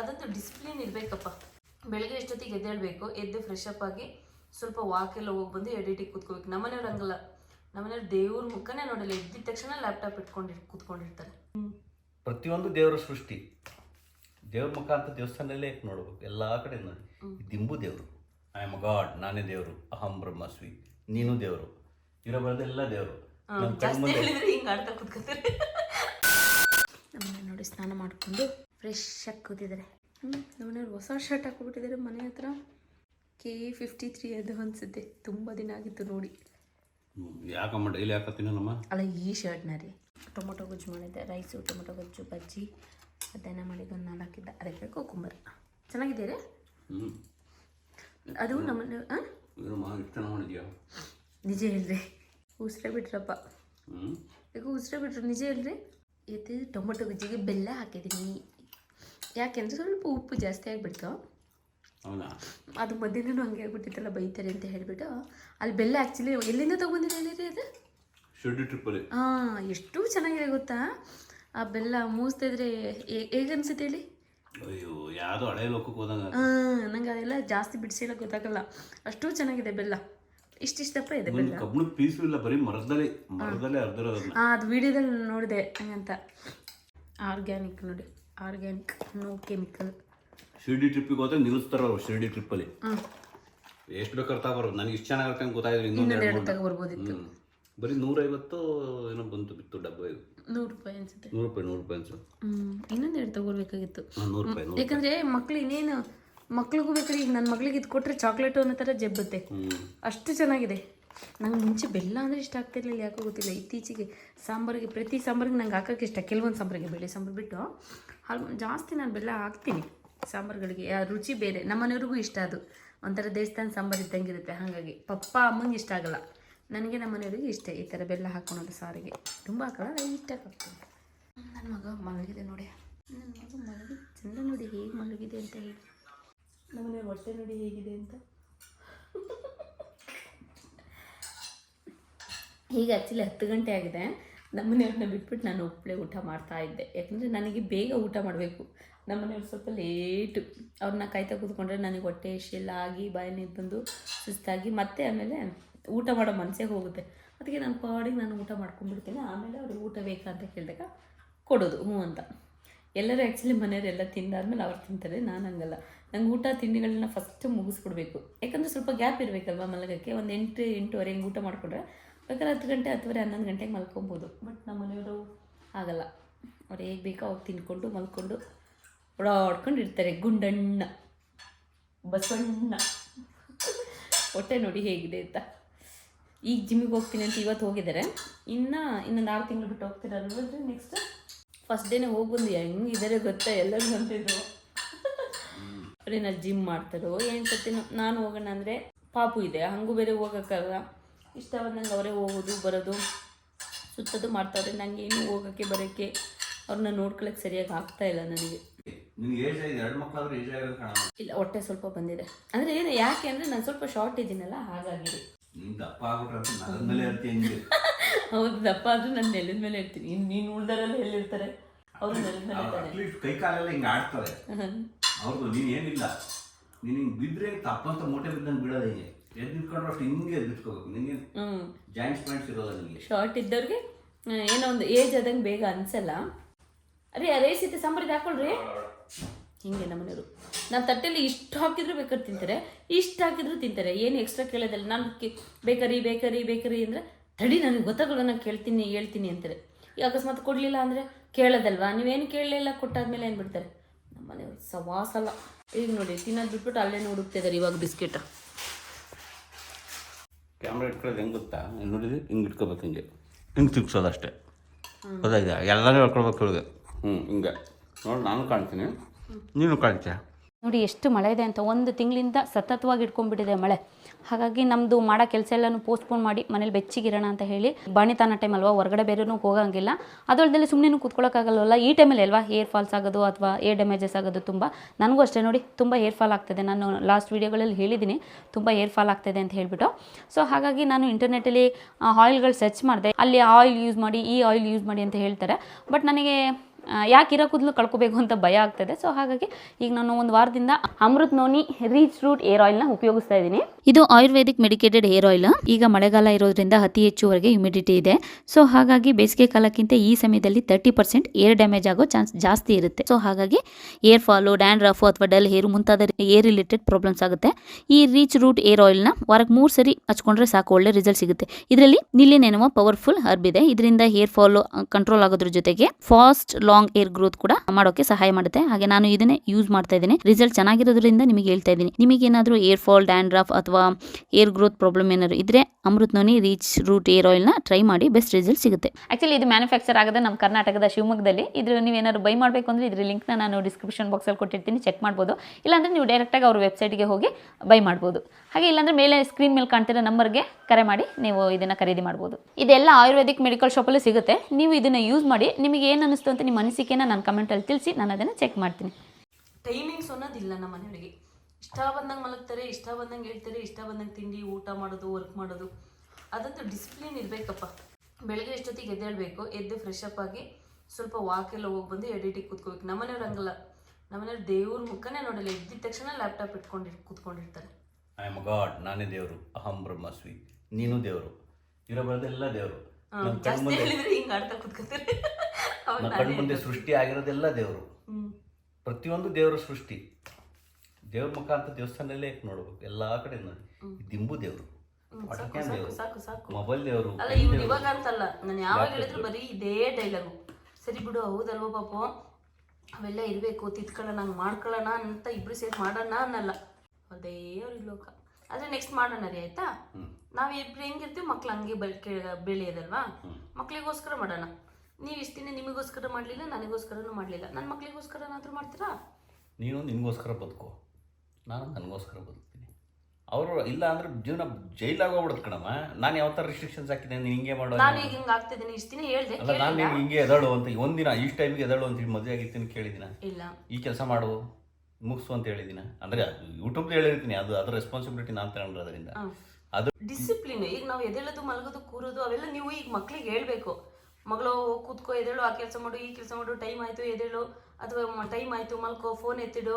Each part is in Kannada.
ಅದಂತೂ ಡಿಸಿಪ್ಲಿನ್ ಇರಬೇಕಪ್ಪ. ಬೆಳಗ್ಗೆ ಎಷ್ಟೊತ್ತಿಗೆ ಎದ್ದೇಳಬೇಕು ಎದ್ದು ಫ್ರೆಶ್ ಅಪ್ ಆಗಿ ಸ್ವಲ್ಪ ವಾಕೆಲ್ಲ ಹೋಗಿ ಬಂದು ಎಡಿಟಿಗೆ ಕೂತ್ಕೋಬೇಕು. ನಮ್ಮನೆಯವ್ರು ಹಂಗಲ್ಲ. ನಮ್ಮನೆಯವ್ರು ದೇವ್ರ ಮುಖನೇ ನೋಡಲ್ಲ. ಎದ್ದಿದ ತಕ್ಷಣ ಲ್ಯಾಪ್ಟಾಪ್ ಇಟ್ಕೊಂಡು ಕೂತ್ಕೊಂಡಿರ್ತಾರೆ ಪ್ರತಿಯೊಂದು ದೇವರ ಸೃಷ್ಟಿ. ದೇವ್ರ ಮುಖ ಅಂತ ದೇವಸ್ಥಾನದಲ್ಲೇ ನೋಡ್ಬೇಕು. ಎಲ್ಲ ಕಡೆ ನೋಡಿ ದಿಂಬು ದೇವರು. ಐ ಆಮ್ ಗಾಡ್ ನಾನೇ ದೇವರು. ಅಹಂ ಬ್ರಹ್ಮಸ್ವಿ ನೀನು ದೇವರು. ಇರೋ ಬರೋದೆಲ್ಲ ದೇವರು. ನಮ್ಮ ಜಾಸ್ತಿ ಹೇಳಿದ್ರೆ ಹಿಂಗೆ ಆಡ್ತಾ ಕೂತ್ಕೊತಾರೆ. ನೋಡಿ ಸ್ನಾನ ಮಾಡಿಕೊಂಡು ಫ್ರೆಶ್ ಆಗಿ ಕೂತಿದ್ದಾರೆ ಹ್ಞೂ ಹೊಸ ಶರ್ಟ್ ಹಾಕ್ಬಿಟ್ಟಿದ್ದಾರೆ ಮನೆ ಹತ್ರ. ಕೆ ಫಿಫ್ಟಿ ತ್ರೀ ಅದು ಅನಿಸುತ್ತೆ. ತುಂಬ ದಿನ ಆಗಿತ್ತು ನೋಡಿ. ಯಾಕಮ್ಮ ಡೈಲಿ ನಮ್ಮ ಅಲ್ಲ ಈ ಶರ್ಟ್ನ ರೀ. ಟೊಮೊಟೊ ಗೊಜ್ಜು ಮಾಡಿದ್ದೆ. ರೈಸು ಟೊಮೊಟೊ ಗೊಜ್ಜು ಬಜ್ಜಿ ಮಧ್ಯಾಹ್ನ ಮಾಡಿದ್ದು ಒಂದು ನಾಲ್ಕಿದ್ದ ಅದಕ್ಕೆ ಕೋಕುಂಬರ್ ಚೆನ್ನಾಗಿದೆ ರೀ? ಹ್ಞೂ ಅದು ಮಾಡಿದ್ಯಾ? ನಿಜ ಹೇಳ್ರಿ. ಉಸಿರೇ ಬಿಟ್ರಪ್ಪ. ಈಗ ಉಸಿರೇ ಬಿಟ್ರು ನಿಜ ಹೇಳ್ರಿ. ಎತ್ತಿ ಟೊಮೊಟೊ ಗೊಜ್ಜಿಗೆ ಬೆಲ್ಲ ಹಾಕಿದ್ದೀನಿ. ಯಾಕೆಂದ್ರೆ ಸ್ವಲ್ಪ ಉಪ್ಪು ಜಾಸ್ತಿ ಆಗಿಬಿಡ್ತು. ಅದು ಮಧ್ಯಾಹ್ನನೂ ಹಂಗೆ ಆಗ್ಬಿಟ್ಟಿತ್ತಲ್ಲ ಬೈತಾರೆ ಅಂತ ಹೇಳಿಬಿಟ್ಟು. ಅಲ್ಲಿ ಬೆಲ್ಲ ಆ್ಯಕ್ಚುಲಿ ಎಲ್ಲಿಂದ ತೊಗೊಂಡಿದೆ ಹೇಳಿರಿ ಅದು? ಹಾಂ ಎಷ್ಟು ಚೆನ್ನಾಗಿದೆ ಗೊತ್ತಾ? ಆ ಬೆಲ್ಲ ಮೂಸ್ತಾ ಇದ್ರೆ ಹೇಗೆ ಅನ್ಸುತ್ತೆ ಹೇಳಿ? ಅಯ್ಯೋ ಯಾವುದೋ ಹಳೆ ಲೋಕಕ್ಕೆ ಹೋದಾಗ ಹಾಂ ನಂಗೆ ಅದೆಲ್ಲ ಜಾಸ್ತಿ ಬಿಡಿಸಿಲ್ಲ ಗೊತ್ತಾಗಲ್ಲ. ಅಷ್ಟು ಚೆನ್ನಾಗಿದೆ ಬೆಲ್ಲ. ಇಷ್ಟಿಷ್ಟಪ್ಪ ಇದೆ ಬೆಲ್ಲ. ಕಬ್ಬಣದ ಪೀಸು ಇಲ್ಲ ಬರೀ ಮರದಲ್ಲಿ ಮರದಲ್ಲೇ ಅರ್ಧ ಹಾಂ ಅದು ವಿಡಿಯೋದಲ್ಲಿ ನೋಡಿದೆ ಹಂಗಂತ. ಆರ್ಗ್ಯಾನಿಕ್ ನೋಡಿ. ಆರ್ಗ್ಯಾನಿಕ್ ನೋ ಕೆಮಿಕಲ್ ಶಿರ್ಡಿ ಟ್ರಿಪ್ಪಿಗೆ ಹೋದ್ರೆ ನಿಲ್ಲಿಸ್ತಾರ ಅವ್ರು ಶಿರ್ಡಿ ಟ್ರಿಪ್ಪಲ್ಲಿ ಅಲ್ಲಿ. ಎಷ್ಟು ಬೇಕಾದ್ರೆ ತಗೋರು ನನಗೆ ಇಷ್ಟು ಚೆನ್ನಾಗಿರುತ್ತೆ ಅಂತ ಗೊತ್ತಾಯ್ತು ಇನ್ನೊಂದು ಎರಡು ಇನ್ನೊಂದೆರಡು ಮೂರು. ತಗೊಬರ್ಬೋದಿತ್ತು. ಹ್ಞೂ ಬರೀ ನೂರೈವತ್ತು ಏನೋ ಬಂತು ಬಿತ್ತು ಡಬ್ಬ ಇದು. ನೂರು ರೂಪಾಯಿ ಅನ್ಸುತ್ತೆ. ನೂರು ರೂಪಾಯಿ ನೂರು ರೂಪಾಯಿ ಅನ್ಸು ಹ್ಞೂ ಇನ್ನೊಂದೆರಡು ತಗೊಳ್ಬೇಕಾಗಿತ್ತು ಹಾಂ ನೂರು ರೂಪಾಯಿ ನೂರು ಯಾಕಂದ್ರೆ ಮಕ್ಳು ಇನ್ನೇನು ಮಕ್ಳಿಗೂ ಬೇಕಾದ್ರೆ ಈಗ ನನ್ನ ಮಗಳಿಗೆ ಇದು ಕೊಟ್ಟರೆ ಚಾಕ್ಲೇಟು ಅನ್ನೋ ಥರ ಜಬ್ಬುತ್ತೆ. ಹ್ಞೂ ಅಷ್ಟು ಚೆನ್ನಾಗಿದೆ. ನಂಗೆ ಮುಂಚೆ ಬೆಲ್ಲ ಅಂದರೆ ಇಷ್ಟ ಆಗ್ತಿರ್ಲಿಲ್ಲ, ಯಾಕೋ ಗೊತ್ತಿಲ್ಲ. ಇತ್ತೀಚೆಗೆ ಸಾಂಬಾರಿಗೆ, ಪ್ರತಿ ಸಾಂಬಾರಿಗೆ ನಂಗೆ ಹಾಕೋಕ್ಕೆ ಇಷ್ಟ. ಕೆಲವೊಂದು ಸಾಂಬಾರಿಗೆ ಬೇಳೆ ಸಾಂಬಾರು ಬಿಟ್ಟು ಹಾಲ್ ಜಾಸ್ತಿ ನಾನು ಬೆಲ್ಲ ಹಾಕ್ತೀನಿ ಸಾಂಬಾರುಗಳಿಗೆ. ರುಚಿ ಬೇರೆ. ನಮ್ಮನೆಯವ್ರಿಗೂ ಇಷ್ಟ ಅದು. ಒಂಥರ ದೇವಸ್ಥಾನ ಸಾಂಬಾರು ಇದ್ದಂಗೆ ಇರುತ್ತೆ ಹಾಗಾಗಿ. ಪಪ್ಪ, ಅಮ್ಮಂಗೆ ಇಷ್ಟ ಆಗಲ್ಲ. ನನಗೆ ನಮ್ಮನೆಯವ್ರಿಗೆ ಇಷ್ಟ ಈ ಥರ ಬೆಲ್ಲ ಹಾಕ್ಕೊಳೋದು ಸಾರಿಗೆ. ತುಂಬ ಹಾಕೋಲ್ಲ ಇಷ್ಟ ಹಾಕ್ತೀನಿ. ನನ್ನ ಮಗ ಮಲಗಿದೆ ನೋಡಿ. ನನ್ನ ಮಗ ಮಲಗಿ ಚಂದ ನೋಡಿ ಹೇಗೆ ಮಲಗಿದೆ ಅಂತ ಹೇಳಿ. ನಮ್ಮನೆಯವ್ರ ಹೊಟ್ಟೆ ನೋಡಿ ಹೇಗಿದೆ ಅಂತ. ಈಗ ಆ್ಯಕ್ಚುಲಿ ಹತ್ತು ಗಂಟೆ ಆಗಿದೆ. ನಮ್ಮನೆಯವ್ರನ್ನ ಬಿಟ್ಬಿಟ್ಟು ನಾನು ಒಪ್ಪಳೆ ಊಟ ಮಾಡ್ತಾ ಇದ್ದೆ. ಯಾಕಂದರೆ ನನಗೆ ಬೇಗ ಊಟ ಮಾಡಬೇಕು. ನಮ್ಮನೆಯವ್ರು ಸ್ವಲ್ಪ ಲೇಟು ಅವ್ರನ್ನ ಕಾಯ್ತಾ ಕೂತ್ಕೊಂಡ್ರೆ ನನಗೆ ಹೊಟ್ಟೆ ಶೆಲ್ಲ ಆಗಿ ಬಂದು ಸುಸ್ತಾಗಿ, ಮತ್ತೆ ಆಮೇಲೆ ಊಟ ಮಾಡೋ ಮನಸ್ಸೇ ಹೋಗುತ್ತೆ. ಅದಕ್ಕೆ ನಾನು ಪಾಡಿಗೆ ನಾನು ಊಟ ಮಾಡ್ಕೊಂಡ್ಬಿಡ್ತೀನಿ. ಆಮೇಲೆ ಅವ್ರಿಗೆ ಊಟ ಬೇಕಾ ಅಂತ ಕೇಳಿದಾಗ ಕೊಡೋದು, ಹ್ಞೂ ಅಂತ. ಎಲ್ಲರೂ ಆ್ಯಕ್ಚುಲಿ ಮನೆಯವರೆಲ್ಲ ತಿಂದಾದ್ಮೇಲೆ ಅವ್ರು ತಿಂತಾರೆ, ನಾನು ಹಂಗಲ್ಲ. ನಂಗೆ ಊಟ ತಿಂಡಿಗಳನ್ನ ಫಸ್ಟ್ ಮುಗಿಸ್ಬಿಡ್ಬೇಕು ಯಾಕಂದರೆ ಸ್ವಲ್ಪ ಗ್ಯಾಪ್ ಇರಬೇಕಲ್ವ ಮಲಗಕ್ಕೆ? ಒಂದು ಎಂಟು, ಎಂಟುವರೆ ಹಿಂಗೆ ಊಟ ಮಾಡಿಕೊಂಡ್ರೆ ಬೇಕಾದ್ರೆ ಹತ್ತು ಗಂಟೆ, ಹತ್ತುವರೆ, ಹನ್ನೊಂದು ಗಂಟೆಗೆ ಮಲ್ಕೊಬೋದು. ಬಟ್ ನಮ್ಮ ಮನೆಯವರು ಆಗಲ್ಲ. ಅವ್ರು ಹೇಗೆ ಬೇಕೋ ಅವಾಗ ತಿನ್ಕೊಂಡು ಮಲ್ಕೊಂಡು ಓಡಾಡ್ಕೊಂಡು ಇರ್ತಾರೆ. ಗುಂಡಣ್ಣ. ಬಸವಣ್ಣ ಹೊಟ್ಟೆ ನೋಡಿ ಹೇಗಿದೆ ಅಂತ. ಈಗ ಜಿಮ್ಮಿಗೆ ಹೋಗ್ತೀನಿ ಅಂತ ಇವತ್ತು ಹೋಗಿದ್ದಾರೆ. ಇನ್ನು ಇನ್ನೊಂದು ಆರು ತಿಂಗಳು ಬಿಟ್ಟು ಹೋಗ್ತಿರಲ್ಲ ನೆಕ್ಸ್ಟ್ ಫಸ್ಟ್ ಡೇನೇ ಹೋಗಿ ಬಂದು ಹೆಂಗಿದ್ದಾರೆ ಗೊತ್ತಾ ಎಲ್ಲರೂ ಅಂತಿದ್ರು. ಅವ್ರೇನಾದ್ರು ಜಿಮ್ ಮಾಡ್ತಾರೋ, ಏನು ಸತ್ತಿನೋ ನಾನು ಹೋಗೋಣ ಅಂದರೆ ಪಾಪು ಇದೆ. ಹಂಗೂ ಬೇರೆ ಹೋಗೋಕ್ಕಾಗಲ್ಲ. ಇಷ್ಟ ಬಂದಂಗೆ ಅವರೇ ಹೋಗೋದು ಬರೋದು ಸುತ್ತದು ಮಾಡ್ತಾವ್ರೆ ನನಗೆ ಏನು ಹೋಗೋಕ್ಕೆ ಬರೋಕ್ಕೆ ಅವ್ರನ್ನ ನೋಡ್ಕೊಳಕ್ಕೆ ಸರಿಯಾಗಿ ಆಗ್ತಾ ಇಲ್ಲ ನನಗೆ. ಇಲ್ಲ ಹೊಟ್ಟೆ ಸ್ವಲ್ಪ ಬಂದಿದೆ. ಅಂದರೆ ಏನು ಯಾಕೆ ಅಂದರೆ ನಾನು ಸ್ವಲ್ಪ ಶಾರ್ಟ್ ಇದ್ದೀನಲ್ಲ ಹಾಗಾಗಿ ಹೌದು ದಪ್ಪ ಆದರೂ ನಾನು ನೆಲದ ಮೇಲೆ ಇರ್ತೀನಿ. ಇನ್ನು ನೀನು ಉಳ್ದಾರೆಲ್ಲ ಎಲ್ಲಿರ್ತಾರೆ? ಅವರು ನೆಲದ ಮೇಲೆ ಇರ್ತಾರೆ. ಅಟ್ಲೀಸ್ಟ್ ಕೈ ಕಾಲೆಲ್ಲ ಹಿಂಗೆ ಆಡ್ತಾರೆ. ಅವ್ರದ್ದು ನೀನು ಏನಿಲ್ಲ. ನೀನು ಹಿಂಗೆ ಬಿದ್ದರೆ ತಪ್ಪಂತ ಮೂಟೆ ಬಿದ್ದಂಗೆ ಬೀಳೋದು ಹಿಂಗೆ? ಅಷ್ಟು ಹಿಂಗೆ ಜಾಯಿಂಟ್ಸ್ ಪಾಯಿಂಟ್ಸ್ ಇರೋಲ್ಲ ನಿನಗೆ ಶಾರ್ಟ್ ಇದ್ದವ್ರಿಗೆ ಏನೋ ಒಂದು ಏಜ್ ಆದಂಗೆ ಬೇಗ ಅನ್ಸಲ್ಲ. ಅರೇ ರೇಸ್ ಸೀತೆ ಸಾಂಬಾರಿಗೆ ಹಾಕೊಳ್ರಿ. ಹಿಂಗೆ ನಮ್ಮನೆಯವರು ನಾನು ತಟ್ಟೆಯಲ್ಲಿ ಇಷ್ಟು ಹಾಕಿದ್ರು ಬೇಕಾದ್ರೆ ತಿಂತಾರೆ. ಇಷ್ಟು ಹಾಕಿದ್ರು ತಿಂತಾರೆ. ಏನು ಎಕ್ಸ್ಟ್ರಾ ಕೇಳೋದಲ್ಲ. ನಾನು ಬೇಕರಿ ಬೇಕರಿ ಬೇಕರಿ ಅಂದರೆ ತಡಿ ನನಗೆ ಗೊತ್ತಾಗಲ್ಲ ನಾನು ಕೇಳ್ತೀನಿ ಹೇಳ್ತೀನಿ ಅಂತಾರೆ. ಈ ಅಕಸ್ಮಾತ್ ಕೊಡಲಿಲ್ಲ ಅಂದರೆ ಕೇಳೋದಲ್ವಾ? ನೀವೇನು ಕೇಳಲಿಲ್ಲ ಕೊಟ್ಟಾದ್ಮೇಲೆ ಏನು ಬಿಡ್ತಾರೆ? ನಮ್ಮನೆಯವ್ರು ಸವಾಸಲ್ಲ. ಈಗ ನೋಡಿ ತಿನ್ನೋದು ಬಿಟ್ಬಿಟ್ಟು ಅಲ್ಲೇ ಹುಡುಕ್ತಿದ್ದಾರೆ ಇವಾಗ ಬಿಸ್ಕೆಟ್. ಕ್ಯಾಮ್ರಾ ಇಟ್ಕೊಳ್ಳೋದು ಹೆಂಗೆ ಗೊತ್ತಾ? ನೋಡಿದ್ರೆ ಹಿಂಗೆ ಇಟ್ಕೋಬೇಕು ಹಿಂಗೆ. ಹಿಂಗೆ ತಿರ್ಗ್ಸೋದು ಅಷ್ಟೇ. ಗೊತ್ತಾಗಿದೆ ಎಲ್ಲನೂ ಹೇಳ್ಕೊಳ್ಬೇಕು ಇವ್ರಿಗೆ. ಹ್ಞೂ ಹಿಂಗೆ. ನೋಡಿ, ನಾನು ಕಾಣ್ತೀನಿ. ನೀನು ಕಾಣ್ತೀಯ? ನೋಡಿ ಎಷ್ಟು ಮಳೆ ಇದೆ ಅಂತ ಒಂದು ತಿಂಗಳಿಂದ ಸತತವಾಗಿ ಇಟ್ಕೊಂಡ್ಬಿಟ್ಟಿದೆ ಮಳೆ. ಹಾಗಾಗಿ ನಮ್ಮದು ಮಾಡೋ ಕೆಲಸ ಎಲ್ಲನೂ ಪೋಸ್ಟ್ಪೋನ್ ಮಾಡಿ ಮನೇಲಿ ಬೆಚ್ಚಿಗಿರೋಣ ಅಂತ ಹೇಳಿ ಬಾಣಿತಾನ ಟೈಮ್ ಅಲ್ವಾ, ಹೊರಗಡೆ ಬೇರೆನೂ ಹೋಗಂಗಿಲ್ಲ. ಅದಲ್ಲದೆ ಸುಮ್ಮನೆ ಕೂತ್ಕೊಳ್ಳೋಕ್ಕಾಗಲ್ವಲ್ಲ ಈ ಟೈಮಲ್ಲಿ ಅಲ್ವಾ ಏರ್ ಫಾಲ್ಸ್ ಆಗೋದು ಅಥವಾ ಏರ್ ಡ್ಯಾಮೇಜಸ್ ಆಗೋದು ತುಂಬ? ನನಗೂ ಅಷ್ಟೇ ನೋಡಿ ತುಂಬ ಹೇರ್ ಫಾಲ್ ಆಗ್ತದೆ. ನಾನು ಲಾಸ್ಟ್ ವೀಡಿಯೋಗಳಲ್ಲಿ ಹೇಳಿದ್ದೀನಿ, ತುಂಬ ಹೇರ್ ಫಾಲ್ ಆಗ್ತದೆ ಅಂತ ಹೇಳಿಬಿಟ್ಟು. ಸೊ ಹಾಗಾಗಿ ನಾನು ಇಂಟರ್ನೆಟಲ್ಲಿ ಆಯಿಲ್ಗಳು ಸರ್ಚ್ ಮಾಡಿದೆ. ಅಲ್ಲಿ ಆಯಿಲ್ ಯೂಸ್ ಮಾಡಿ, ಈ ಆಯಿಲ್ ಯೂಸ್ ಮಾಡಿ ಅಂತ ಹೇಳ್ತಾರೆ. ಬಟ್ ನನಗೆ ಯಾಕೆ ಇರೋ ಕೂದಲು ಕಳ್ಕೊಬೇಕು ಅಂತ ಭಯ ಆಗ್ತದೆ. ಸೊ ಹಾಗಾಗಿ ಈಗ ನಾನು ಒಂದು ವಾರದಿಂದ Amrut noni reach root hair ಆಯಿಲ್ನ ಉಪಯೋಗಿಸ್ತಾ ಇದ್ದೀನಿ. ಇದು ಆಯುರ್ವೇದಿಕ್ ಮೆಡಿಕೇಟೆಡ್ ಹೇರ್ ಆಯಿಲ್. ಈಗ ಮಳೆಗಾಲ ಇರೋದ್ರಿಂದ ಅತಿ ಹೆಚ್ಚುವರೆಗೆ ಹ್ಯುಮಿಡಿಟಿ ಇದೆ. ಸೊ ಹಾಗಾಗಿ ಬೇಸಿಗೆ ಕಾಲಕ್ಕಿಂತ ಈ ಸಮಯದಲ್ಲಿ ತರ್ಟಿ ಪರ್ಸೆಂಟ್ ಏರ್ ಡ್ಯಾಮೇಜ್ ಆಗೋ ಚಾನ್ಸ್ ಜಾಸ್ತಿ ಇರುತ್ತೆ. ಸೊ ಹಾಗಾಗಿ ಏರ್ ಫಾಲು ಡ್ಯಾಂಡ್ರಫು ಅಥವಾ ಡಲ್ ಹೇರು ಮುಂತಾದ ಏರ್ ರಿಲೇಟೆಡ್ ಪ್ರಾಬ್ಲಮ್ಸ್ ಆಗುತ್ತೆ. ಈ ರೀಚ್ ರೂಟ್ ಏರ್ ಆಯಿಲ್ನ ವಾರಕ್ಕೆ ಮೂರು ಸರಿ ಹಚ್ಕೊಂಡ್ರೆ ಸಾಕು, ಒಳ್ಳೆ ರಿಸಲ್ಟ್ ಸಿಗುತ್ತೆ. ಇದರಲ್ಲಿ ನಿಲ್ಲಿನೆನುವ ಪವರ್ಫುಲ್ ಹರ್ಬ್ ಇದೆ. ಇದರಿಂದ ಹೇರ್ ಫಾಲ್ ಕಂಟ್ರೋಲ್ ಆಗೋದ್ರ ಜೊತೆಗೆ ಫಾಸ್ಟ್ ಲಾಂಗ್ ಏರ್ ಗ್ರೋತ್ ಕೂಡ ಮಾಡೋಕೆ ಸಹಾಯ ಮಾಡುತ್ತೆ. ಹಾಗೆ ನಾನು ಇದನ್ನೇ ಯೂಸ್ ಮಾಡ್ತಾ ಇದ್ದೀನಿ. ರಿಸಲ್ಟ್ ಚೆನ್ನಾಗಿರೋದ್ರಿಂದ ನಿಮಗೆ ಹೇಳ್ತಾ ಇದ್ದೀನಿ. ನಿಮಗೆ ಏನಾದರೂ ಏರ್ ಫಾಲ್ ಡ್ಯಾಂಡ್ರಫ್ ಅಥವಾ ಏರ್ ಗ್ರೋತ್ ಪ್ರಾಬ್ಲಮ್ ಏನಾದ್ರು ಇದ್ರೆ Amrut noni reach root hair ಆಯಿಲ್ನ try ಮಾಡಿ ಬೆಸ್ಟ್ ರಿಸಲ್ಟ್ ಸಿಗುತ್ತೆ. ಆಕ್ಚುಲಿ ಇದು ಮ್ಯಾನುಫ್ಯಾಕ್ಚರ್ ಆಗದೆ ನಮ್ಮ ಕರ್ನಾಟಕದ ಶಿವಮೊಗ್ಗದಲ್ಲಿ. ಇದ್ರ ನೀವೇನಾದ್ರು ಬೈ ಮಾಡಬೇಕು ಅಂದರೆ ಇದ್ರ ನ ನಾನು ಡಿಸ್ಕ್ರಿಪ್ಷನ್ ಬಾಕ್ಸ್ ಅಲ್ಲಿ ಕೊಟ್ಟಿರ್ತೀನಿ. ಚೆಕ್ ಮಾಡ್ಬೋದು. ಇಲ್ಲಾಂದ್ರೆ ನೀವು ಡೈರೆಕ್ಟ್ ಆಗಿ ಅವ್ರ ವೆಬ್ಸೈಟ್ಗೆ ಹೋಗಿ ಬೈ ಮಾಡ್ಬೋದು. ಹಾಗೆ ಇಲ್ಲಾಂದ್ರೆ ಮೇಲೆ ಸ್ಕ್ರೀನ್ ಮೇಲೆ ಕಾಣ್ತಿರೋ ನಂಬರ್ಗೆ ಕರೆ ಮಾಡಿ ನೀವು ಇದನ್ನ ಖರೀದಿ ಮಾಡ್ಬೋದು. ಇದೆಲ್ಲ ಆಯುರ್ವೇದಿಕ್ ಮೆಡಿಕಲ್ ಶಾಪಲ್ಲಿ ಸಿಗುತ್ತೆ. ನೀವು ಇದನ್ನ ಯೂಸ್ ಮಾಡಿ ನಿಮಗೆ ಏನು ಅನ್ನಿಸ್ತು ಅಂತ ನಿಮ್ಮ ಅನಿಸಿಕೆನ ನಾನು ಕಮೆಂಟಲ್ಲಿ ತಿಳಿಸಿ ನಾನು ಅದನ್ನು ಚೆಕ್ ಮಾಡ್ತೀನಿ. ಟೈಮಿಂಗ್ಸ್ ಅನ್ನೋದಿಲ್ಲ ನಮ್ಮ ಮನೆಯವರಿಗೆ. ಇಷ್ಟ ಬಂದಂಗೆ ಮಲಗ್ತಾರೆ ಇಷ್ಟ ಬಂದಂಗೆ ಹೇಳ್ತಾರೆ ಇಷ್ಟ ಬಂದಂಗೆ ತಿಂಡಿ ಊಟ ಮಾಡೋದು ವರ್ಕ್ ಮಾಡೋದು. ಅದಂತೂ ಡಿಸಿಪ್ಲಿನ್ ಇರಬೇಕಪ್ಪ. ಬೆಳಗ್ಗೆ ಎಷ್ಟೊತ್ತಿಗೆ ಎದ್ದೇಳಬೇಕು ಎದ್ದು ಫ್ರೆಶ್ ಅಪ್ ಆಗಿ ಸ್ವಲ್ಪ ವಾಕೆಲ್ಲ ಹೋಗಿ ಬಂದು ಎಡಿಟಿಗೆ ಕೂತ್ಕೋಬೇಕು. ನಮ್ಮನೆಯವ್ರು ಹಂಗಲ್ಲ. ನಮ್ಮನೆಯವ್ರು ದೇವ್ರ ಮುಖನೇ ನೋಡಲ್ಲ. ಎದ್ದಿದ ತಕ್ಷಣ ಲ್ಯಾಪ್ಟಾಪ್ ಇಟ್ಕೊಂಡು ಕೂತ್ಕೊಂಡಿರ್ತಾರೆ. ಐ ಆಮ್ ಗಾಡ್ ನಾನೇ ದೇವರು. ಅಹಂ ಬ್ರಹ್ಮಸ್ವಿ ನೀನು ದೇವರು. ಇರೋ ಬರೋದೆಲ್ಲ ದೇವರು. ಕಣ್ಣು ಜಾಸ್ತಿ ಮುಂದೆ ಹೇಳಿದ್ರೆ ಹಿಂಗೆ ಆಡ್ತಾ ಕೂತ್ಕೋತಾರೆ. ಅವಾಗ ನನ್ನ ನಾನೇ ಮುಂದೆ ಸೃಷ್ಟಿ ಆಗಿರೋದೆಲ್ಲ ದೇವರು. ಹ್ಮ್. ಪ್ರತಿಯೊಂದು ದೇವರ ಸೃಷ್ಟಿ. ದೇವ್ರ ಮುಖ ಅಂತ ದೇವಸ್ಥಾನದಲ್ಲೇ ನೋಡ್ಬೇಕು. ಎಲ್ಲಾ ಕಡೆ ನೋಡಿ ದಿಂಬು ದೇವರು. ಹ್ಮ್, ಸಾಕು ಕ್ಯಾನ್ ಸಾಕು ದೇವರು. ಸಾಕು ಸಾಕು. ಮೊಬೈಲ್ ದೇವರು ಅಲ್ಲ ಇವ್ರು ಇವಾಗ ಅಂತಲ್ಲ ನಾನು ಯಾವಾಗ ಹೇಳಿದ್ರು ಬರೀ ಇದೇ ಡೈಲಾಗು ಸರಿ ಬಿಡು ಹೌದಲ್ವ ಪಾಪ? ಅವೆಲ್ಲ ಇರಬೇಕು ತಿತ್ಕೊಳ್ಳೋಣ ಹಂಗೆ ಮಾಡ್ಕೊಳ್ಳೋಣ ಅಂತ ಇಬ್ರು ಸೇರಿ ಮಾಡೋಣ ಅನ್ನಲ್ಲ. ಅದೇ ಅವ್ರಿಗೆ ಲೋಕ. ಆದರೆ ನೆಕ್ಸ್ಟ್ ಮಾಡೋಣ ರೀ ಆಯ್ತಾ? ನಾವ್ ಇಬ್ರು ಹೆಂಗಿರ್ತೀವಿ ಮಕ್ಳು ಹಂಗೆ ಬೆಳ್ಕೆ ಬೆಳೆಯೋದಲ್ವಾ? ಮಕ್ಳಿಗೋಸ್ಕರ ಮಾಡೋಣ. ನೀವು ಇಷ್ಟು ದಿನ ನಿಮಗೋಸ್ಕರ ಮಾಡಲಿಲ್ಲ ನನಗೋಸ್ಕರನೂ ಮಾಡಲಿಲ್ಲ. ನನ್ನ ಮಕ್ಳಿಗೋಸ್ಕರನಾದ್ರೂ ಮಾಡ್ತೀರಾ? ನೀನು ನಿನಗೋಸ್ಕರ ಬದುಕು. ನಾನು ನನಗೋಸ್ಕರ ಬದುಕ್ತೀನಿ. ಅವರು ಇಲ್ಲ ಅಂದ್ರೆ ಜೀವನ ಜೈಲಾಗ ಹೋಗ್ಬಿಡುತ್ತೆ ಕಣಮ್ಮ. ನಾನು ಯಾವ ಥರ ರಿಸ್ಟ್ರಿಕ್ಷನ್ಸ್ ಹಾಕಿದ್ದೆ ನೀನು ಹಿಂಗೆ ಮಾಡೋ ನಾನು ಈಗ ಹಿಂಗೆ ಆಗ್ತಿದ್ದೀನಿ ಇಷ್ಟು ದಿನ ಹೇಳಿದೆ ಅಲ್ಲ ನಾನು ನಿಮ್ಗೆ ಹಿಂಗೆ ಎದಳು ಅಂತ ಒಂದಿನ ಈ ಟೈಮಿಗೆ ಎದಳು ಅಂತ ಮದುವೆ ಆಗಿರ್ತೀನಿ ಕೇಳಿದಿನ ಇಲ್ಲ. ಈ ಕೆಲಸ ಮಾಡು. ಮುಗಿಸು ಅಂತ ಹೇಳಿದಿನ. ಅಂದ್ರೆ ಯೂಟ್ಯೂಬ್ ಹೇಳಿರ್ತೀನಿ ಅದು ಅದರ ರೆಸ್ಪಾನ್ಸಿಬಿಲಿಟಿ ನಾನು ತಗೊಂಡ್ರೆ ಅದರಿಂದ. ಅದು ಡಿಸಿಪ್ಲಿನ್ ಈಗ ನಾವು ಎದೇಳೋದು ಮಲಗೋದು ಕೂರೋದು ಅವೆಲ್ಲ ನೀವು ಈಗ ಮಕ್ಳಿಗೆ ಹೇಳ್ಬೇಕು. ಮಗಳು ಕೂತ್ಕೋ ಎದೇಳು ಆ ಕೆಲಸ ಮಾಡು ಈ ಕೆಲಸ ಮಾಡು ಟೈಮ್ ಆಯಿತು ಎದೇಳು ಅಥವಾ ಟೈಮ್ ಆಯಿತು ಮಲ್ಕೋ ಫೋನ್ ಎತ್ತಿಡು.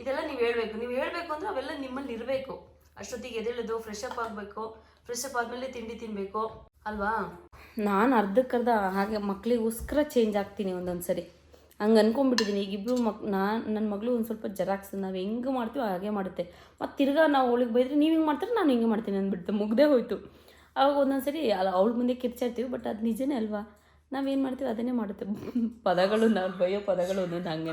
ಇದೆಲ್ಲ ನೀವು ಹೇಳ್ಬೇಕು. ನೀವು ಹೇಳಬೇಕು ಅಂದ್ರೆ ಅವೆಲ್ಲ ನಿಮ್ಮಲ್ಲಿ ಇರಬೇಕು. ಅಷ್ಟೊತ್ತಿಗೆ ಎದೇಳೋದು ಫ್ರೆಶ್ ಅಪ್ ಆಗಬೇಕು ಫ್ರೆಶ್ ಅಪ್ ಆದಮೇಲೆ ತಿಂಡಿ ತಿನ್ನಬೇಕು ಅಲ್ವಾ? ನಾನು ಅರ್ಧಕ್ಕರ್ಧ ಹಾಗೆ ಮಕ್ಳಿಗೋಸ್ಕರ ಚೇಂಜ್ ಆಗ್ತೀನಿ ಒಂದೊಂದು ಸರಿ ಹಂಗೆ ಅನ್ಕೊಂಡ್ಬಿಟ್ಟಿದ್ದೀನಿ ಈಗ ಇಬ್ಬರು ಮಕ್ ನಾನು ನನ್ನ ಮಗಳು ಒಂದು ಸ್ವಲ್ಪ ಜೆರಾಕ್ಸ್ ನಾವು ಹೆಂಗೆ ಮಾಡ್ತೀವೋ ಹಾಗೆ ಮಾಡುತ್ತೆ. ಮತ್ತು ತಿರ್ಗಾ ನಾವು ಅವಳಿಗೆ ಬೈದ್ರೆ ನೀವು ಹಿಂಗೆ ಮಾಡ್ತಾರೆ ನಾನು ಹಿಂಗೆ ಮಾಡ್ತೀನಿ ಅಂದ್ಬಿಡ್ತು ಮುಗ್ದೇ ಹೋಯಿತು. ಆವಾಗ ಒಂದೊಂದು ಸರಿ ಅಲ್ಲ ಅವಳ ಮುಂದೆ ಕಿರ್ಚಾಡ್ತೀವಿ ಬಟ್ ಅದು ನಿಜನೇ ಅಲ್ವಾ? ನಾವೇನು ಮಾಡ್ತೀವಿ ಅದನ್ನೇ ಮಾಡುತ್ತೆ. ಪದಗಳು ನಾವು ಬೈಯೋ ಪದಗಳು ಒಂದೊಂದು ಹಂಗೆ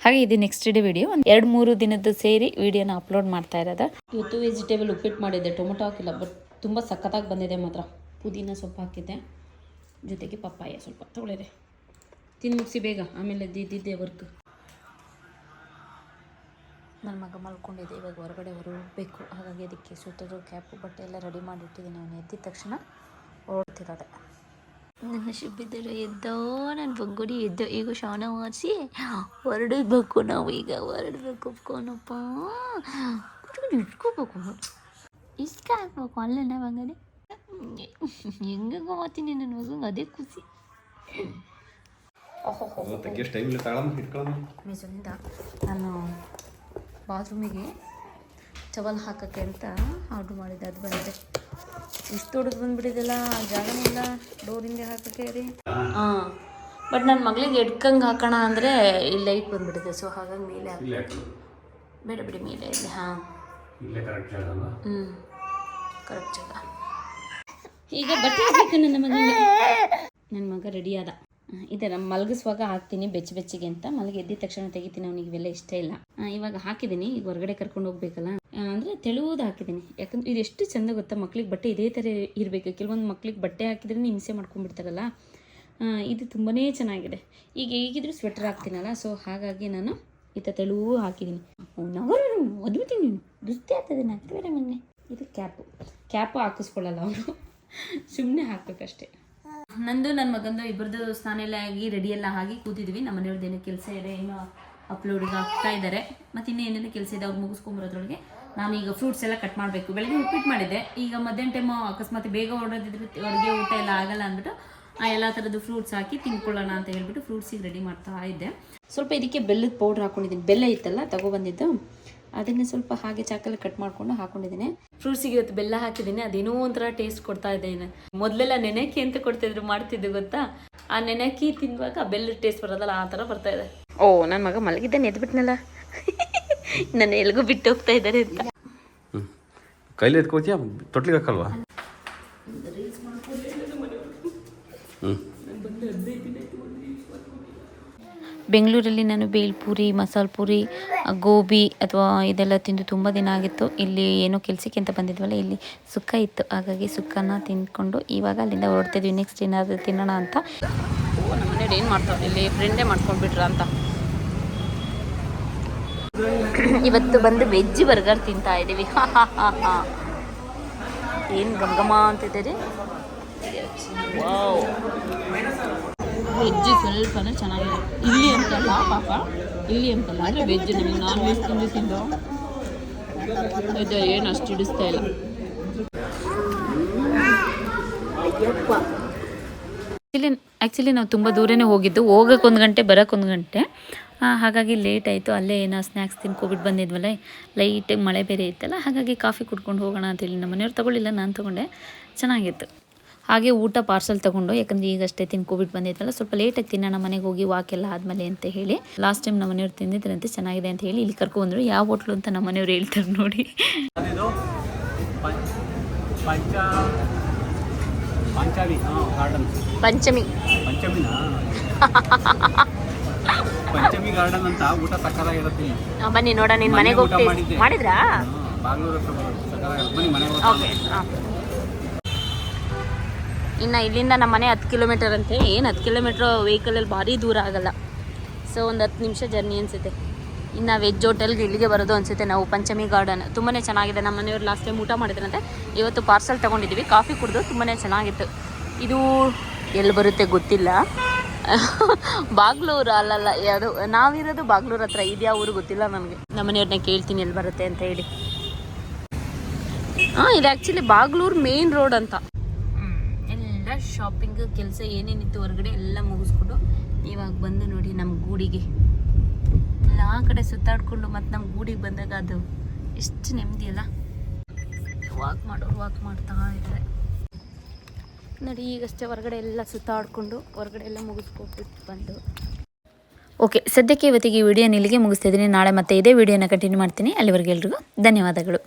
ಹಾಗೆ ಇದು ನೆಕ್ಸ್ಟ್ ಡೇ ವಿಡಿಯೋ ಒಂದು ಎರಡು ಮೂರು ದಿನದ್ದು ಸೇರಿ ವಿಡಿಯೋನ ಅಪ್ಲೋಡ್ ಮಾಡ್ತಾ ಇರೋದು. ಇವತ್ತು ವೆಜಿಟೇಬಲ್ ಉಪ್ಪಿಟ್ಟು ಮಾಡಿದ್ದೆ. ಟೊಮೊಟೊ ಹಾಕಿಲ್ಲ ಬಟ್ ತುಂಬ ಸಖತ್ತಾಗಿ ಬಂದಿದೆ ಮಾತ್ರ. ಪುದೀನ ಸೊಪ್ಪು ಹಾಕಿದ್ದೆ. ಜೊತೆಗೆ ಪಪ್ಪಾಯ ಸ್ವಲ್ಪ ತೊಳೆದೆ. ತಿಂದು ಮುಗಿಸಿ ಬೇಗ, ಆಮೇಲೆ ಇದ್ದಿದ್ದೆ ವರ್ಕ್ ನನ್ನ ಮಗ ಮಲ್ಕೊಂಡಿದ್ದೆ ಇವಾಗ ಹೊರಗಡೆ ಹೊರಬೇಕು ಹಾಗಾಗಿ ಅದಕ್ಕೆ ಸುತ್ತೋದು ಕ್ಯಾಪು ಬಟ್ಟೆ ಎಲ್ಲ ರೆಡಿ ಮಾಡಿಟ್ಟಿದ್ದೀನಿ. ಅವನು ಎದ್ದಿದ ತಕ್ಷಣ ಓಡ್ತಿರೋದೆ ನನ್ನ ಶಿಬ್ಬಿದ್ದರು ಎದ್ದೋ ನನ್ನ ಬಂಗುಡಿ ಎದ್ದೋ, ಈಗ ಶಾನ ಮಾಡಿಸಿ ಹೊರಡಬೇಕು ನಾವು ಈಗ, ಹೊರಡಬೇಕು ಕೋನಪ್ಪ ಇಟ್ಕೋಬೇಕು. ಇಷ್ಟ ಹಾಕ್ಬೇಕು ಅಲ್ಲ ನಾವು ಹಂಗಾರೆ ಹೆಂಗೆ ಹೋಗ್ತೀನಿ ನನ್ನ ಮಗಂಗೆ, ಅದೇ ಖುಷಿ. ಟೈಮ್ ಇಲ್ಲ ತಾಳಮ್ಮ ನಾನು ಬಾತ್ರೂಮಿಗೆ ಚವಲ್ ಹಾಕೋಕ್ಕೆ ಅಂತ ಆರ್ಡ್ರ್ ಮಾಡಿದ್ದೆ ಅದು ಬಂದಿದೆ. ಇಷ್ಟು ದೊಡ್ಡದು ಬಂದುಬಿಟ್ಟಿದೆಲ್ಲ ಜಾಗನೇ ಇಲ್ಲ ಡೋರಿಂದ ಹಾಕೋಕ್ಕೆ ರೀ ಹಾಂ. ಬಟ್ ನನ್ನ ಮಗಳಿಗೆ ಎಡ್ಕಂಗೆ ಹಾಕೋಣ ಅಂದರೆ ಈ ಲೈಟ್ ಬಂದುಬಿಟ್ಟಿದೆ ಸೊ ಹಾಗಾಗಿ ಮೇಲೆ ಹಾಕಿ ಬೇಡ ಬಿಡಿ ಮೇಲೆ ಇಲ್ಲಿ ಹಾಂ. ಹ್ಞೂ ಕರೆಕ್ಟ್ ಜಾಗ ಈಗ ಬಟ್ಟೆ ಹಾಕಿ ನನ್ನ ಮಗ ನನ್ನ ಮಗ ರೆಡಿ ಆದ. ಆ, ಇದೆ ನಮ್ಮ ಮಲಗಿಸುವಾಗ ಹಾಕ್ತೀನಿ ಬೆಚ್ಚ ಬೆಚ್ಚಗೆ ಅಂತ. ಮಲಗಿ ಎದ್ದಿದ ತಕ್ಷಣ ತೆಗಿತೀನಿ ಅವನಿಗೆ ಇವೆಲ್ಲ ಇಷ್ಟ ಇಲ್ಲ. ಇವಾಗ ಹಾಕಿದ್ದೀನಿ ಈಗ ಹೊರಗಡೆ ಕರ್ಕೊಂಡು ಹೋಗ್ಬೇಕಲ್ಲ. ಅಂದರೆ ತೆಳುವುದು ಹಾಕಿದ್ದೀನಿ ಯಾಕಂದ್ರೆ ಇದು ಎಷ್ಟು ಚಂದ ಗೊತ್ತಾ ಮಕ್ಳಿಗೆ ಬಟ್ಟೆ ಇದೇ ಥರ ಇರಬೇಕು. ಕೆಲವೊಂದು ಮಕ್ಳಿಗೆ ಬಟ್ಟೆ ಹಾಕಿದ್ರೆ ಹಿಂಸೆ ಮಾಡ್ಕೊಂಡ್ಬಿಡ್ತಾರಲ್ಲ. ಇದು ತುಂಬಾ ಚೆನ್ನಾಗಿದೆ. ಈಗ ಹೇಗಿದ್ರು ಸ್ವೆಟರ್ ಹಾಕ್ತೀನಲ್ಲ ಸೊ ಹಾಗಾಗಿ ನಾನು ಈ ಥರ ತೆಳುವು ಹಾಕಿದ್ದೀನಿ ನವರು ಮದುವೆ ನೀನು. ದುಸ್ತಿ ಆಗ್ತದೆ ನಾಗ್ತದೆ ಮೊನ್ನೆ. ಇದು ಕ್ಯಾಪು. ಕ್ಯಾಪು ಹಾಕಿಸ್ಕೊಳ್ಳಲ್ಲ ಅವರು. ಸುಮ್ಮನೆ ಹಾಕ್ಬೇಕಷ್ಟೇ. ನಂದು ನನ್ನ ಮಗಂದು ಇಬ್ಬರದು ಸ್ನಾನ ಎಲ್ಲ ಆಗಿ ರೆಡಿ ಎಲ್ಲ ಆಗಿ ಕೂತಿದ್ವಿ. ನಮ್ಮ ಮನೆಯವ್ರದ್ದು ಏನೋ ಕೆಲಸ ಇದೆ, ಏನೋ ಅಪ್ಲೋಡಿಗೆ ಆಗ್ತಾ ಇದ್ದಾರೆ ಮತ್ತು ಇನ್ನೂ ಕೆಲಸ ಇದೆ ಅವ್ರು ಮುಗಿಸ್ಕೊಂಬರೋದ್ರೊಳಗೆ ನಾನು ಈಗ ಫ್ರೂಟ್ಸ್ ಎಲ್ಲ ಕಟ್ ಮಾಡಬೇಕು. ಬೆಳಗ್ಗೆ ಉಪ್ಪಿಟ್ಟು ಮಾಡಿದ್ದೆ. ಈಗ ಮಧ್ಯಾಹ್ನ ಟೈಮು ಅಕಸ್ಮಾತ್ ಬೇಗ ಹೊಡೋದಿದ್ರೆ ಅಡುಗೆ ಊಟ ಎಲ್ಲ ಆಗಲ್ಲ ಅಂದ್ಬಿಟ್ಟು ಆ ಎಲ್ಲ ಥರದ್ದು ಫ್ರೂಟ್ಸ್ ಹಾಕಿ ತಿನ್ಕೊಳ್ಳೋಣ ಅಂತ ಹೇಳ್ಬಿಟ್ಟು ಫ್ರೂಟ್ಸಿಗೆ ರೆಡಿ ಮಾಡ್ತಾ ಇದ್ದೆ. ಸ್ವಲ್ಪ ಇದಕ್ಕೆ ಬೆಲ್ಲದ ಪೌಡ್ರ್ ಹಾಕೊಂಡಿದ್ದೀನಿ. ಬೆಲ್ಲ ಇತ್ತಲ್ಲ ತಗೊಬಂದಿದ್ದು ಅದನ್ನೇ ಸ್ವಲ್ಪ ಹಾಗೆ ಚಾಕಲ್ಲಿ ಕಟ್ ಮಾಡ್ಕೊಂಡು ಹಾಕೊಂಡಿದ್ದೀನಿ. ಫ್ರೂಟ್ಸಿಗೆ ಇವತ್ತು ಬೆಲ್ಲ ಹಾಕಿದ್ದೀನಿ. ಅದೇನೋ ಒಂಥರ ಟೇಸ್ಟ್ ಕೊಡ್ತಾ ಇದೆ ಮೊದಲೆಲ್ಲ ನೆನೆಕಿ ಅಂತ ಕೊಡ್ತಿದ್ರು ಮಾಡ್ತಿದ್ದೆ ಗೊತ್ತಾ? ಆ ನೆನೆಕಿ ತಿನ್ನುವಾಗ ಬೆಲ್ಲದ ಟೇಸ್ಟ್ ಬರೋದಲ್ಲ ಆ ಥರ ಬರ್ತಾ ಇದೆ. ಓ ನನ್ನ ಮಗ ಮಲಗಿದ್ದಾನೆ ಎದ್ಬಿಟ್ನಲ್ಲ ನನ್ನ ಎಲ್ಗೂ ಬಿಟ್ಟು ಹೋಗ್ತಾ ಇದ್ದಾರೆ ಅಂತ. ಕೈಲಿ ಎತ್ಕೋತಿಯಾ? ತೊಟ್ಲಿಗೆ ಹಾಕಲ್ವಾ? ಹ್ಞೂ ಬೆಂಗಳೂರಲ್ಲಿ ನಾನು ಬೇಲ್ಪುರಿ ಮಸಾಲೆ ಪೂರಿ ಗೋಬಿ ಅಥವಾ ಇದೆಲ್ಲ ತಿಂದು ತುಂಬ ದಿನ ಆಗಿತ್ತು. ಇಲ್ಲಿ ಏನೋ ಕೆಲಸಕ್ಕೆ ಅಂತ ಬಂದಿದ್ವಲ್ಲ ಇಲ್ಲಿ ಸುಕ್ಕ ಇತ್ತು. ಹಾಗಾಗಿ ಸುಕ್ಕನ ತಿಂದ್ಕೊಂಡು ಇವಾಗ ಅಲ್ಲಿಂದ ಹೊರಡ್ತಿದ್ವಿ ನೆಕ್ಸ್ಟ್ ಏನಾದರೂ ತಿನ್ನೋಣ ಅಂತ. ಏನು ಮಾಡ್ತಾವೆ? ಇಲ್ಲಿ ಫ್ರೆಂಡೇ ಮಾಡ್ಕೊಂಡ್ಬಿಟ್ರ ಅಂತ. ಇವತ್ತು ಬಂದು ವೆಜ್ ಬರ್ಗರ್ ತಿಂತಾ ಇದ್ದೀವಿ ಏನು ಗಮಗಮ ಅಂತಿದ್ದೀರಿ? ವೆಜ್ ಸ್ವಲ್ಪನೇ ಚೆನ್ನಾಗಿದೆ ಇಲ್ಲಿ ಅಂತಲ್ಲ ಪಾಪ. ಇಲ್ಲಿ ಅಂತಲ್ಲ ಅಂದರೆ ವೆಜ್ ನಮಗೆ ನಾನ್ ವೆಜ್ ತಿಂದು. ತಿಂದು ಇದು ಏನು ಅಷ್ಟು ಹಿಡಿಸ್ತಾ ಇಲ್ಲ. ಆ್ಯಕ್ಚುಲಿ ಆ್ಯಕ್ಚುಲಿ ನಾವು ತುಂಬ ದೂರನೇ ಹೋಗಿದ್ದು. ಹೋಗಕ್ಕೆ ಒಂದು ಗಂಟೆ ಬರೋಕೆ ಒಂದು ಗಂಟೆ. ಹಾಗಾಗಿ ಲೇಟ್ ಆಯಿತು. ಅಲ್ಲೇ ಏನೋ ಸ್ನ್ಯಾಕ್ಸ್ ತಿನ್ಕೋಬಿಟ್ಟು ಬಂದಿದ್ವಲ್ಲ ಲೈಟಾಗಿ ಮಳೆ ಬೇರೆ ಇತ್ತಲ್ಲ ಹಾಗಾಗಿ ಕಾಫಿ ಕುಡ್ಕೊಂಡು ಹೋಗೋಣ ಅಂತೇಳಿ ನಮ್ಮ ಮನೆಯವ್ರು ತೊಗೊಳ್ಳಿಲ್ಲ ನಾನು ತೊಗೊಂಡೆ. ಚೆನ್ನಾಗಿತ್ತು. ಹಾಗೆ ಊಟ ಪಾರ್ಸಲ್ ತೊಗೊಂಡು ಯಾಕಂದರೆ ಈಗಷ್ಟೇ ಕೋವಿಡ್ ಬಂದಿದ್ವಲ್ಲ ಸ್ವಲ್ಪ ಲೇಟಾಗಿ ತಿನ್ನೋಣ ಮನೆಗೆ ಹೋಗಿ ವಾಕ್ ಎಲ್ಲ ಆದಮೇಲೆ ಅಂತ ಹೇಳಿ ಲಾಸ್ಟ್ ಟೈಮ್ ನಮ್ಮ ಮನೆಯವ್ರು ತಿಂದಿದ್ರಂತೆ ಚೆನ್ನಾಗಿದೆ ಅಂತ ಹೇಳಿ ಇಲ್ಲಿ ಕರ್ಕೊಂಡ್ಬಂದರು ಯಾವ ಹೋಟ್ಲು ಅಂತ ನಮ್ಮ ಮನೆಯವ್ರು ಹೇಳ್ತಾರೆ ನೋಡಿ. ಅದಿದು ಪಂಚ ಪಂಚಾಲಿ ಹಾಂ ಗಾರ್ಡನ್ ಪಂಚಮಿ. ಪಂಚಮಿನಾ? ಪಂಚಮಿ ಗಾರ್ಡನ್ ಅಂತ ಊಟ ಸಕಾಲ ಇರುತ್ತೆ ಬನ್ನಿ ನೋಡ ನಿನ್ ಮನೆ ಮನೆಗೆ ಊಟ ಹೋಗ್ತೀವಿ ಮಾಡಿದ್ರಾ? ಹಾಂ, ಬಾಗ್ಲೂರ್ ಹತ್ರ ಬನ್ನಿ ಮನೆಗೆ ಇನ್ನು ಇಲ್ಲಿಂದ ನಮ್ಮ ಮನೆ ಹತ್ತು ಕಿಲೋಮೀಟರ್ ಅಂತೆ. ಏನು ಹತ್ತು ಕಿಲೋಮೀಟ್ರ್ ವೆಹಿಕಲಲ್ಲಿ ಭಾರಿ ದೂರ ಆಗಲ್ಲ. ಸೊ ಒಂದು ಹತ್ತು ನಿಮಿಷ ಜರ್ನಿ ಅನಿಸುತ್ತೆ. ಇನ್ನು ವೆಜ್ ಹೋಟೆಲ್ಗೆ ಇಲ್ಲಿಗೆ ಬರೋದು ಅನಿಸುತ್ತೆ. ನಾವು ಪಂಚಮಿ ಗಾರ್ಡನ್ ತುಂಬಾ ಚೆನ್ನಾಗಿದೆ. ನಮ್ಮ ಮನೆಯವ್ರು ಲಾಸ್ಟ್ ಟೈಮ್ ಊಟ ಮಾಡಿದ್ರಂತೆ. ಇವತ್ತು ಪಾರ್ಸಲ್ ತೊಗೊಂಡಿದ್ದೀವಿ ಕಾಫಿ ಕುಡಿದು ತುಂಬಾ ಚೆನ್ನಾಗಿತ್ತು. ಇದು ಎಲ್ಲಿ ಬರುತ್ತೆ ಗೊತ್ತಿಲ್ಲ. ಬಾಗ್ಲೂರು ಅಲ್ಲಲ್ಲ, ಯಾವುದು? ನಾವಿರೋದು ಬಾಗ್ಲೂರು ಹತ್ರ. ಇದ್ಯಾವ ಊರು ಗೊತ್ತಿಲ್ಲ ನನಗೆ. ನಮ್ಮ ಮನೆಯವ್ರನ್ನ ಕೇಳ್ತೀನಿ ಎಲ್ಲಿ ಬರುತ್ತೆ ಅಂತ ಹೇಳಿ. ಹಾಂ, ಇದು ಆ್ಯಕ್ಚುಲಿ ಬಾಗ್ಲೂರು ಮೇನ್ ರೋಡ್ ಅಂತ. ಶಾಪಿಂಗ್ ಕೆಲಸ ಏನೇನಿತ್ತು ಹೊರಗಡೆ ಎಲ್ಲ ಮುಗಿಸ್ಬಿಟ್ಟು ಇವಾಗ ಬಂದು ನೋಡಿ ನಮ್ಮ ಗೂಡಿಗೆ. ಎಲ್ಲ ಕಡೆ ಸುತ್ತಾಡ್ಕೊಂಡು ಮತ್ತು ನಮ್ಮ ಗೂಡಿಗೆ ಬಂದಾಗ ಅದು ಎಷ್ಟು ನೆಮ್ಮದಿ ಅಲ್ಲ. ವಾಕ್ ಮಾಡೋರು ವಾಕ್ ಮಾಡ್ತಾ ಇದ್ದಾರೆ ನೋಡಿ, ಈಗಷ್ಟೇ ಹೊರಗಡೆ ಎಲ್ಲ ಸುತ್ತಾಡಿಕೊಂಡು ಹೊರಗಡೆ ಎಲ್ಲ ಮುಗಿಸ್ಕೊಬಿಟ್ಟು ಬಂದು. ಓಕೆ ಸದ್ಯಕ್ಕೆ ಇವತ್ತಿಗೆ ಈ ವಿಡಿಯೋನ ಇಲ್ಲಿಗೆ ಮುಗಿಸ್ತಿದ್ದೀನಿ ನಾಳೆ ಮತ್ತೆ ಇದೇ ವಿಡಿಯೋನ ಕಂಟಿನ್ಯೂ ಮಾಡ್ತೀನಿ. ಅಲ್ಲಿವರೆಗೆ ಎಲ್ರಿಗೂ ಧನ್ಯವಾದಗಳು.